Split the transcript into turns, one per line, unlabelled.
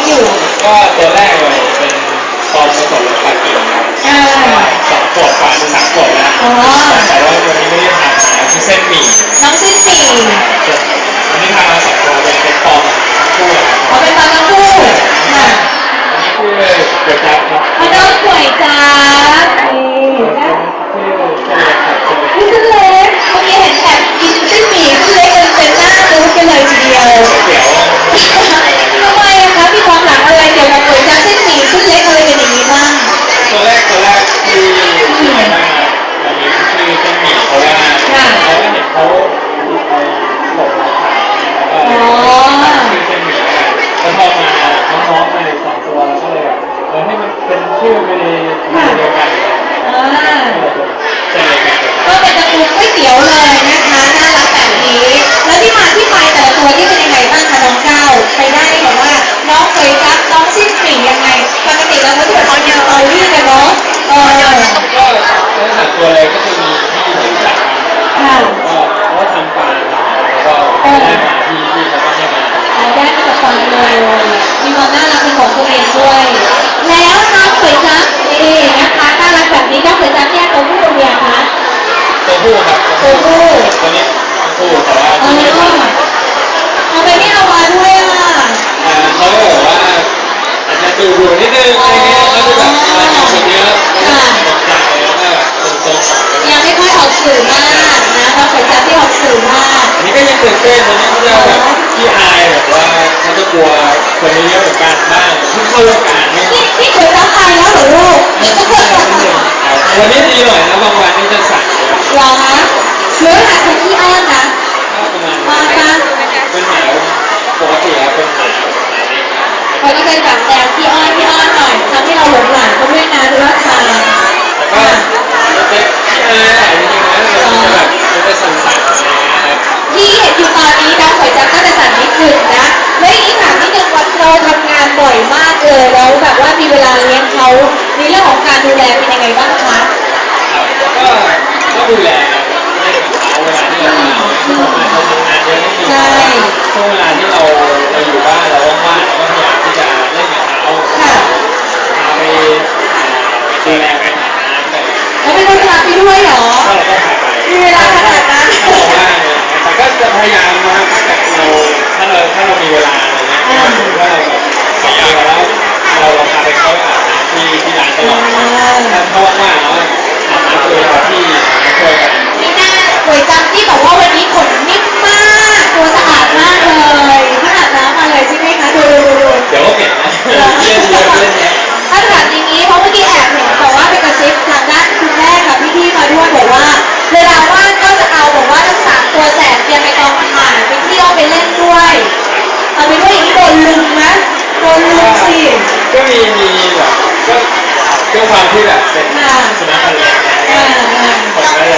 งอยู่
ก็ตัวแรกเลยเป็นตอนผสมปลาเก๋งครับ
อ่า
สองขวบกว่าถึงสามขวบแล้ว
อ๋อ
แต่ว่าวันนี้ไม่ได้ทานนะคือเส้นหมี่
น้องสิ้นหมี่
วันนี้ทานมาสองตัวเป็นเป็นปอมคู่ครับ
เอาเป็นปลาทั้งคู่ค่ะ
อันนี้คือเกิดจากครับ
มาน้องก๋วยจั๊บนี่นะ
ชื่อเส้นเล็กไข่เจียว
นี่เส้นเล็กเมื่อกี้เห็นแอบกินเส้นหมี่เส้นเล็กกันเป็นหน้ารู้กันเลยทีเดียว
เดี๋ยว
ทั้งสา
มตัวเลยก็จะ
มีที่รู้จัก
กัน
ค่ะ
ก็เพราะว่าทำฟาร์มแล้วก็ได้มาที่ที่เขาต้องให้มา
เอาได้มาจากฟังเลยมีความน่ารักเป็นของตัวเองด้วย แล้วน้องเคยจับนี่นะคะน่ารักแบบนี้น้องเคยจับแยกตัวผู้ตัวเมียคะ
ตัวผู้ครับ
ตัวผู้
ตัวนี้ตัวผู้แต่ว่า
เอ
ตัวนี้
อทำไมไม่เอามาด้วยล่ะ
อ่าเขาก็บอกว่าอาจจะดูดูนิดนึงอะไรเงี้ยแล้วก็แบบมาทำคนเยอะ
คนเยอะ
เหมือนกันบ้างเพิ่งเข้าวงการเนี่ย
นี่นี่เคยรับไปแล้วเหรอลูก
วันนี้ดีหน่อยนะบางวันนี่จะสั่นเลย
รอคะหรือหาคนที่อ้อนนะ
ก็ประ
บ่อย
มา
กเลยแล้วแบบว่ามีเวลาเลี้ยงเขาในเรื่องของการดูแลเป็นยังไงบ้างคะ
ก็ก็ดูแลให้เขาเวลาที่เราทำเราทำงานเยอะไม่มีช่วงเวลาที่เราเราอยู่บ้านเราว่างๆเราก็พยายามที่จะเล่นกับเขา
ค่ะ
พาไปดูแลไปหาน้ำไป
แล้วเป็นคนพาไปด้วยเหรอ
ก็เราก็พาไป
มีเวลาขนาดนั้น
ถ้าเราว่างเลยแต่ก็จะพยายามนะถ้าเกิดเราถ้าเรา ก็มีมีแบบก็
ค
วา
มที่แบบเป็นสุนัขพันธุ์เล็
ผมเลย